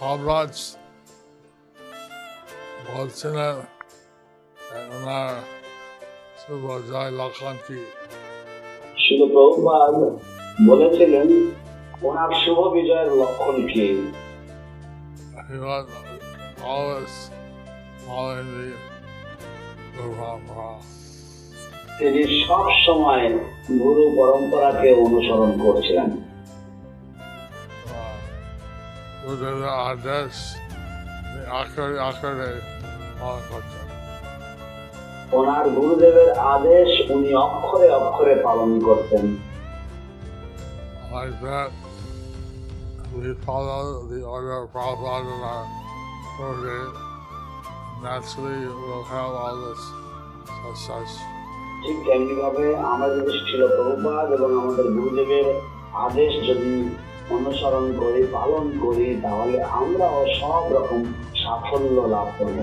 মহারাজ বলছিলেন ওনার জয় লক্ষণ কি শুধু প্রভুপাদ বলেছিলেন ওনার শুভ বিজয়ের লক্ষণ কি? He was always following the তিনি সব সময় গুরু পরম্পরাকে অনুসরণ করছিলেন। The Akari Akari পালন করতেন ওনার গুরুদেবের আদেশ উনি অক্ষরে অক্ষরে পালন করতেন Like that, we follow the order of Prabhupada in our program. Naturally, we'll have all this such ঠিক তেমনি ভাবে আমরা যদি ছিল প্রভুপাদ এবং আমাদের গুরুদেবের আদেশ যদি অনুসরণ করে পালন করি তাহলে আমরাও সব রকম সাফল্য লাভ করব।